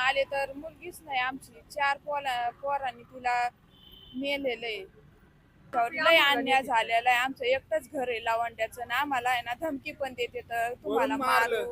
आले तर मुलगीच नाही आमची. चार पोला पोरांनी तिला नेलेलं आहे लय अन्याय झालेला आहे आमचं एकटंच घर आहे लावंड्याचं ना. आम्हाला आहे ना धमकी पण देते तर तुम्हाला. मारू.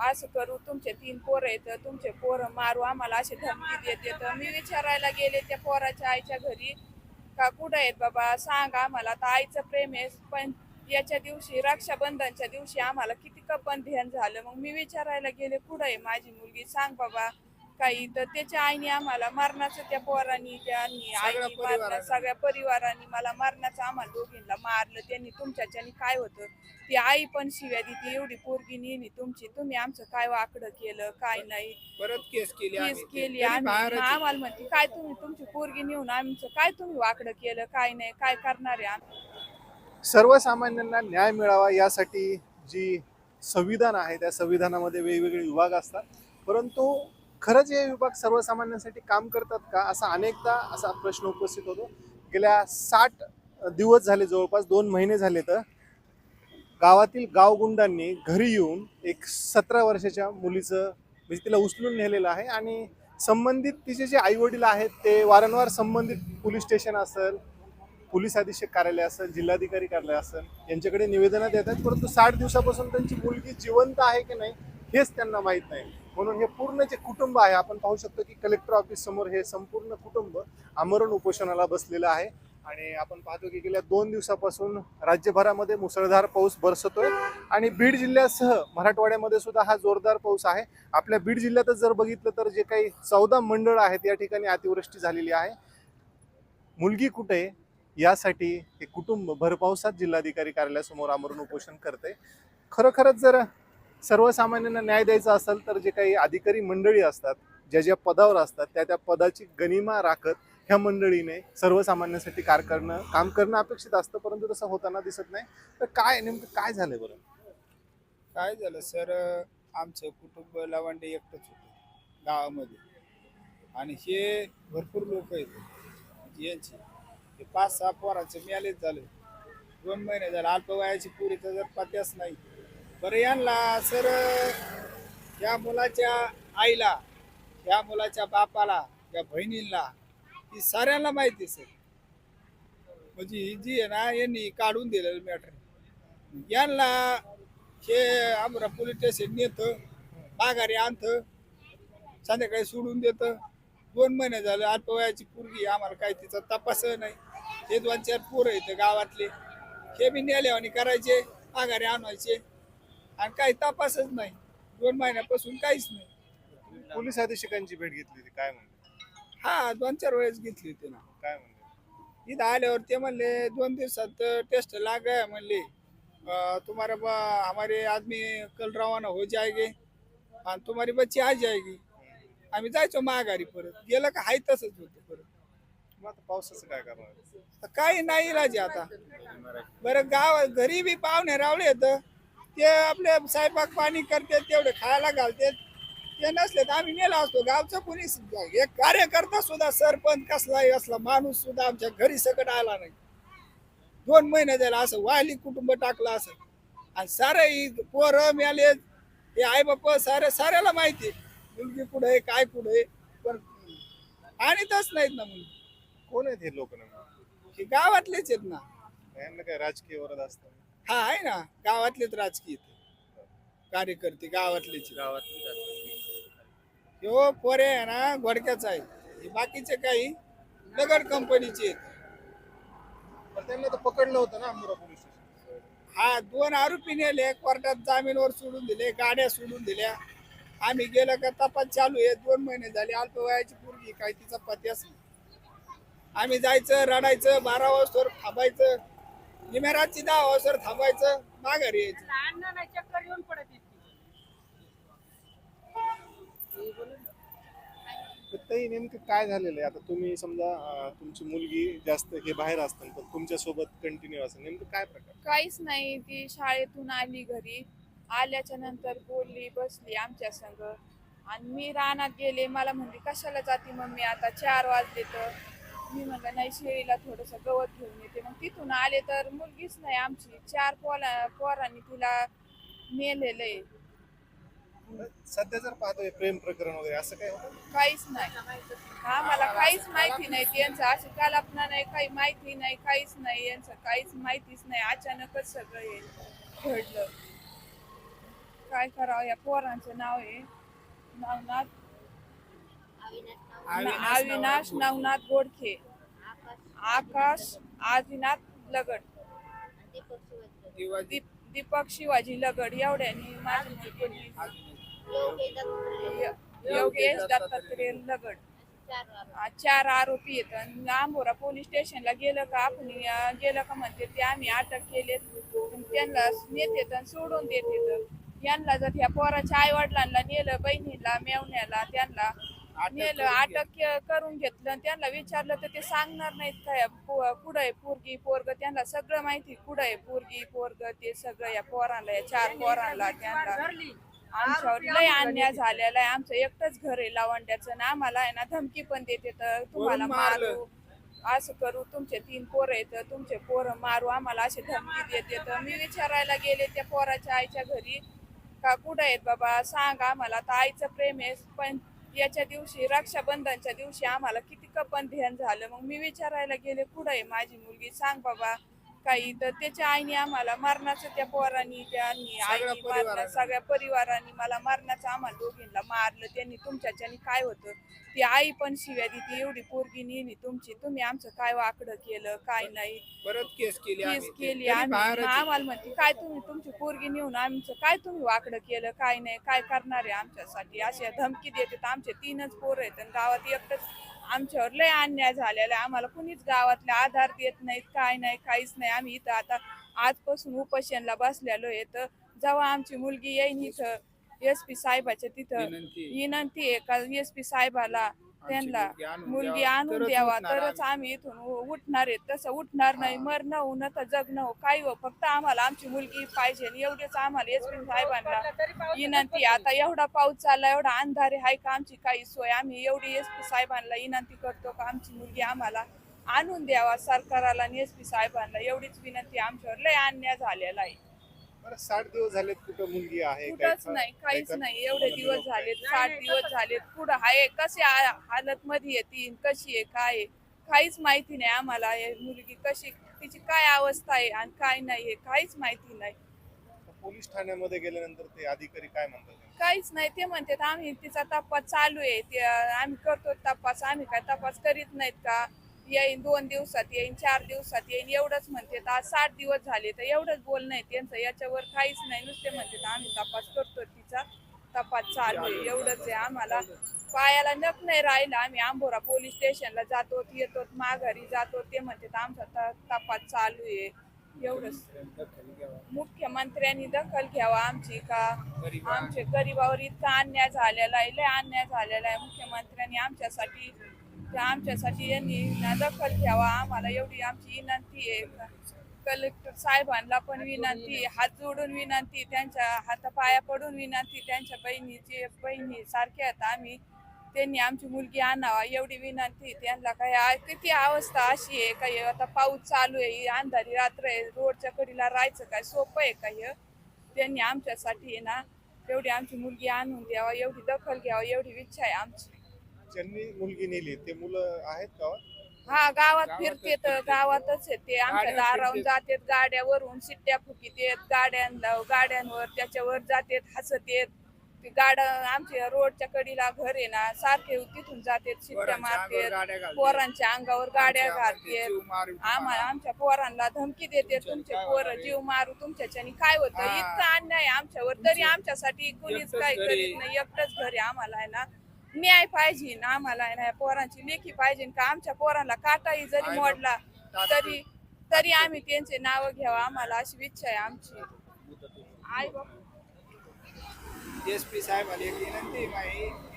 असं करू. तुमचे तीन पोरं आहेत तुमचे पोरं मारू. आम्हाला अशी धमकी देते तर मी विचारायला गेले त्या पोराच्या आईच्या घरी. का कुठं आहेत बाबा? सांग आम्हाला. तर आईचं प्रेम आहे. पण याच्या दिवशी रक्षाबंधनच्या दिवशी आम्हाला किती कपन ध्यान झालं. मग मी विचारायला गेले कुठं आहे माझी मुलगी? सांग बाबा. काही तर त्याच्या आईने आम्हाला मरणाचं त्या पोरांनी त्यांनी आईने मारलं परिवाराने. सगळ्या परिवाराने मला मरणाचं आम्हाला दोघींना मारलं त्यांनी तुमच्याच्याने काय होतं ती आई पण शिव्या देते एवढी पोरगी नेली तुमची तुम्ही आमचं काय वाकडं केलं काय नाही परत केस केली केस. केली तरी आम्ही बाहेरच आहे. आम्हाला म्हणते काय तुम्ही तुमची पोरगी नेऊन आमचं काय तुम्ही वाकडं केलं काय नाही काय करणार आहे आम्ही सर्वसामान्यांना न्याय मिळावा यासाठी जी संविधान आहे त्या संविधानामध्ये वेगवेगळे विभाग असतात परंतु खरंच हे विभाग सर्वसामान्यांसाठी काम करतात का? असा अनेकदा असा प्रश्न उपस्थित होतो. गेल्या साठ दिवस झाले जवळपास दोन महिने झाले तर गावातील गावगुंडांनी घरी येऊन एक सतरा वर्षाच्या मुलीचं म्हणजे तिला उचलून नेलेलं आहे आणि संबंधित तिचे जे आईवडील आहेत ते वारंवार संबंधित पोलीस स्टेशन असेल पोलीस अधीक्षक कार्यालय असेल जिल्हाधिकारी कार्यालय असेल यांच्याकडे निवेदनं देतात परंतु साठ दिवसापासून त्यांची मुलगी जिवंत आहे की नाही हेच त्यांना माहीत नाही. म्हणून हे पूर्ण जे कुटुंब आहे आपण पाहू शकतो की कलेक्टर ऑफिस समोर हे संपूर्ण कुटुंब आमरण उपोषणाला बसलेलं आहे. आणि आपण पाहतो की गेल्या दोन दिवसापासून राज्यभरामध्ये मुसळधार पाऊस बरसतोय. आणि बीड जिल्ह्यासह मराठवाड्यामध्ये सुद्धा हा जोरदार पाऊस आहे. आपल्या बीड जिल्ह्यातच जर बघितलं तर जे काही चौदा मंडळ आहेत या ठिकाणी अतिवृष्टी झालेली आहे. मुलगी कुठे? यासाठी हे कुटुंब भरपावसात जिल्हाधिकारी कार्यालयासमोर आमरण उपोषण करते खरोखरच जर सर्वसामान्यांना न्याय द्यायचा असेल तर जे काही अधिकारी मंडळी असतात ज्या ज्या पदावर असतात त्या त्या पदाची गनिमा राखत ह्या मंडळीने सर्वसामान्यांसाठी कार करणं काम करणं अपेक्षित असतं परंतु तसं होताना दिसत नाही. तर काय नेमकं काय झालं बरं? काय झालं? सर आमचं कुटुंब लावांडे एकटंच होतं गावामध्ये. आणि हे भरपूर लोक आहेत. यांची हे पाच सहा पोरांचं मिळालेच झालं. दोन महिने झालं. अल्पवयाची पुरी तर जर पत्याच नाही. बरं यांना सर या मुलाच्या आईला या मुलाच्या बापाला या बहिणीला ही साऱ्यांना माहिती सर. म्हणजे ही जी आहे ना यांनी काढून दिलेलं मॅटर यांना हे आमरा पोलीस स्टेशन नेतं माघारी आणतं संध्याकाळी सोडून देतं. दोन महिने झाले अल्पवयाची पोरगी आम्हाला काही तिचा तपास नाही. हे दोन चार पोरं येतं गावातले. हे बी नेले आणि करायचे माघारी आणायचे. आणि काही तपासच नाही. दोन महिन्यापासून काहीच नाही. पोलीस अधीक्षकांची भेट घेतली होती काय म्हणते हा दोन चार वेळेस घेतली होती ना. काय म्हणते इथं आल्यावर ते म्हणले दोन दिवसात टेस्ट लाग गया म्हणले. अ, तुम्हारे ब- हमारे आदमी कल रवाना हो जाएगे आणि तुम्हारी बच्ची आ जाएगी. आम्ही जायचो माघारी परत. गेलं का हाय तसंच होतं परत. मग आता पावसाचं काय करणार? तर काही नाही राजे आता. बरं गाव घरी बी पाहुणे रावळे येत ते आपले स्वयंपाक पाणी करते तेवढे खायला घालते. ते नसले तर आम्ही नेला असतो. गावचं कोणी सुद्धा- एक कार्यकर्ता सुद्धा सरपंच कसलाही असला माणूस सुद्धा आमच्या घरी सकट आला नाही. दोन महिने झाले असं वाहली कुटुंब टाकलं असं. आणि सारे ही पोरं मिळाले हे आई बाप सारे साऱ्याला माहिती मुलगी कुठं आहे काय कुठं आहे. पण आणतच नाहीत ना मुलगी कोण आहेत हे लोक हे गावातलेच आहेत ना. यांना काय राजकीय वरद असतं? हा आहे ना. गावातलेच राजकीय ते. कार्यकर्ते गावातलेच. गावातले हो पोरे आहे ना घोडक्याच आहे. हे बाकीचे काही नगड कंपनीचे आहेत. पण त्यांना तर पकडलं होतं ना अंबुरा पोलीस स्टेशन. हा दोन आरोपी नेले कोर्टात जामीनवर सोडून दिले गाड्या सोडून दिल्या. आम्ही गेलं का तपास चालू आहे. दोन महिने झाले अल्पवयाची पोरगी काय तिचा पत्याच नाही आम्ही जायचं रडायचं बारा वाजता थांबायचं. निमेरातची दहा वाजता थांबायचं माघारी यायचं. तर ताई नेमकं काय झालेलं आहे? आता तुम्ही समजा अं, तुमची मुलगी जास्त हे बाहेर असतात पण तुमच्यासोबत कंटिन्यू असेल नेमकं काय प्रकार? काहीच नाही ती शाळेतून आली घरी. आल्याच्यानंतर बोलली बसली आमच्या संग. आणि मी रानात गेले मला म्हणली कशाला जाते मम्मी? आता चार वाजले तर मी म्हणलं नाही शेळीला थोडस गवत घेऊन येते. मग तिथून आले तर मुलगीच नाही आमची चार पोला पोरांनी तिला नेलेलं आहे. सध्या जर पाहतोय प्रेम प्रकरण वगैरे असं काय होतं? काहीच नाही. आम्हाला काहीच माहिती नाही त्यांचं अशी कल्पना नाही काही माहिती नाही काहीच नाही यांचं काहीच माहितीच नाही. अचानकच सगळं हे घडलं. काय करावं या पोरांचं नाव आहे. नवनाथ अविनाश नवनाथ गोडखे. आकाश आदिनाथ लगड. दीप दीपक शिवाजी लगड. एवढ्यानी माझी योगेश दत्तात्रय लगड. चार आरोपी आणि आंबोरा पोलीस स्टेशनला गेलं का? आपण गेलं का म्हणते ते आम्ही अटक केले त्यांना आणि सोडून देते यांना जर ह्या पोराच्या आई वडिलांना नेलं बहिणीला मेवण्याला त्यांना नेलं अटक के- करून घेतलं त्यांना विचारलं तर ते सांगणार नाहीत काय पो- कुठं आहे पोरगी पोरग त्यांना सगळं माहिती कुठं आहे पोरगी पोरग ते सगळं या पोरांना या चार पोरांना त्यांना. आमच्यावर लय अन्याय झालेला आहे. आमचं एकटंच घर आहे लावंड्याचं ना आम्हाला आहे ना धमकी पण देते तर तुम्हाला. मारू. असं करू तुमचे तीन पोरं आहेत तुमचे पोरं मारू आम्हाला अशी धमकी देते तर मी विचारायला गेले त्या पोराच्या आईच्या घरी. का कुठं आहेत बाबा? सांग आम्हाला तर आईचं प्रेम आहे पण याच्या दिवशी रक्षाबंधनच्या दिवशी आम्हाला किती कपन ध्यान झालं. मग मी विचारायला गेले कुठं आहे माझी मुलगी? सांग बाबा. काही तर त्याच्या आईने आम्हाला मरणाचं त्या पोरांनी त्यांनी आईनी मारलं परिवाराने. सगळ्या परिवारांनी मला मरणाचं आम्हाला दोघींना मारलं. त्यांनी तुमच्याच्यानी काय होतं? ती आई पण शिव्या देते एवढी पोरगी नेली तुमची. तुम्ही आमचं काय वाकडं केलं काय नाही? परत केस केली केस. केली आम्ही. आम्हाला म्हणते काय तुम्ही तुमची पोरगी नेऊन आमचं काय तुम्ही वाकडं केलं काय नाही? काय करणार आहे आमच्यासाठी? अशा धमकी देतात. आमचे तीनच पोरं आहेत आणि गावात एकटंच आमच्यावर लय अन्याय झालेला आहे. आम्हाला कुणीच गावातले आधार देत नाहीत काय नाही काहीच नाही. आम्ही इथं आता आजपासून उपोषणला बसलेलो आहे. तर जेव्हा आमची मुलगी येईन इथं एस पी साहेबाच्या तिथं विनंती. विनंती आहे का? एस पी साहेबाला त्यांना मुलगी आणून द्यावा, तरच आम्ही. इथून उठणार आहेत तसं उठणार नाही मरणं हो न तर जगणं हो काही हो फक्त आम्हाला आमची मुलगी पाहिजे एवढेच आम्हाला एस पी साहेबांना विनंती आहे. आता एवढा पाऊस चालला एवढा अंधारे आहे का आमची काही सोय? आम्ही एवढी एस पी साहेबांना विनंती करतो का आमची मुलगी आम्हाला आणून द्यावा सरकाराला आणि एस पी साहेबांना. एवढीच विनंती आमच्यावर लय अन्याय झालेला आहे. बरं साठ दिवस झालेत कुठं मुलगी आहे कुठंच नाही काहीच नाही. एवढे दिवस झालेत साठ दिवस झालेत. पुढं आहे? कशी हालत मध्ये येते कशी आहे? काय आहे? काहीच माहिती नाही आम्हाला. हे मुलगी कशी तिची काय अवस्था आहे आणि काय नाही हे काहीच माहिती नाही. पोलीस ठाण्यामध्ये गेल्यानंतर ते अधिकारी काय म्हणतात? काहीच नाही. ते म्हणतात आम्ही तिचा तपास चालू आहे. ते आम्ही करतो तपास. आम्ही काय तपास करीत नाहीत का? येईन दोन दिवसात येईन चार दिवसात येईन एवढंच म्हणते. आज साठ दिवस झाले तर एवढंच बोलणं आहे त्यांचं. याच्यावर काहीच नाही. नुसते म्हणते आम्ही तपास करतो तिचा. तपास चालू आहे. एवढंच आहे आम्हाला. पायाला नक नाही राहिला. आम्ही आंबोरा पोलीस स्टेशनला जातो येतो माघारी जातो. ते म्हणते आमचा तपास चालू आहे. एवढंच. मुख्यमंत्र्यांनी दखल घ्यावा आमची का? आमच्या आमचे गरीबावर इतका अन्याय झालेला आहे. लय अन्याय झालेला आहे. मुख्यमंत्र्यांनी आमच्यासाठी त्या आमच्यासाठी यांनी ना दखल घ्यावा. आम्हाला एवढी आमची विनंती आहे. कलेक्टर साहेबांना पण विनंती हात जोडून विनंती त्यांच्या हातापाया पडून विनंती त्यांच्या बहिणीची बहिणी सारख्या आहेत आम्ही त्यांनी आमची मुलगी आणावा एवढी विनंती त्यांना काय किती अवस्था अशी आहे. काही आता पाऊस चालू आहे. अंधारी रात्र आहे. रोडच्या कडीला राहायचं काय सोपं आहे का हे? त्यांनी आमच्यासाठी आहे ना एवढी आमची मुलगी आणून द्यावा. एवढी दखल घ्यावा. एवढी इच्छा आहे आमची. ज्यांनी मुलगी नेली ते मुलं आहेत का हा गावात फिरते तर. गावातच आहे ते आमच्या गाड्या दारावून फिरतेत. जातात गाड्यावरून शिट्ट्या फुकीत गाड्यांना गाड्यांवर त्याच्यावर जातात हसत येत ते गाड्या आमच्या रोडच्या कडीला घर आहे ना सारखे तिथून जातात शिट्ट्या पोरांच्या अंगावर गाड्या मारतात घालतात. पोरांच्या अंगावर गाड्या आमच्या अंगावर घालतात जीव मारू आम्हाला आमच्या पोरांना धमकी देते तुमचे काय पोरं होणार आहे? जीव मारू तुमच्याच्यानी काय होतं हा. इतका अन्याय आमच्यावर तरी आमच्यासाठी कुणीच एकटंच काही घरी. करीत नाही एकटंच घरी आम्हाला आहे ना न्याय पाहिजे ना आम्हाला आहे ना या पोरांची लेखी पाहिजे का आमच्या पोरांना काटाही जरी मोडला तरी तरी आम्ही त्यांचे नाव घ्यावं आम्हाला अशी इच्छा आहे आमची. आई बाप. एस पी साहेबाला एक विनंती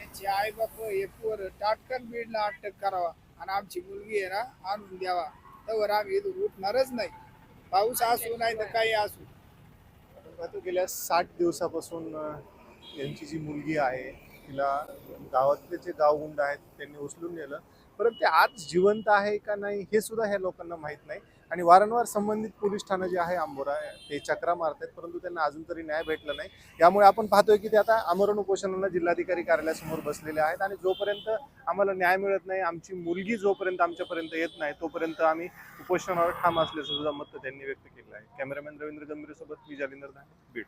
यांची आई बाप हे पोर ताटकन बीडला अटक करावा आणि आमची मुलगी आहे ना आणून द्यावा. तर आम्ही इथून उठणारच नाही. पाऊस असू नाही तर काही असू. गेल्या साठ दिवसापासून यांची जी मुलगी आहे तिला गावातले जे गावगुंड आहेत त्यांनी उचलून नेलं. परंतु ते आज जिवंत आहे का नाही हे सुद्धा ह्या लोकांना माहीत नाही. आणि वारंवार संबंधित पोलीस ठाणं जे आहे आंबोरा ते चक्रा मारतात परंतु त्यांना अजून तरी न्याय भेटला नाही. यामुळे आपण पाहतोय की ते आता आमरण उपोषणाला जिल्हाधिकारी कार्यालयासमोर बसलेले आहेत आणि जोपर्यंत आम्हाला न्याय मिळत नाही आमची मुलगी जोपर्यंत आमच्यापर्यंत येत नाही तोपर्यंत आम्ही उपोषणावर ठाम असल्याचं सुद्धा मत त्यांनी व्यक्त केलं आहे. कॅमेरामॅन रवींद्र गंभीरसोबत मी जालिंदर बीड.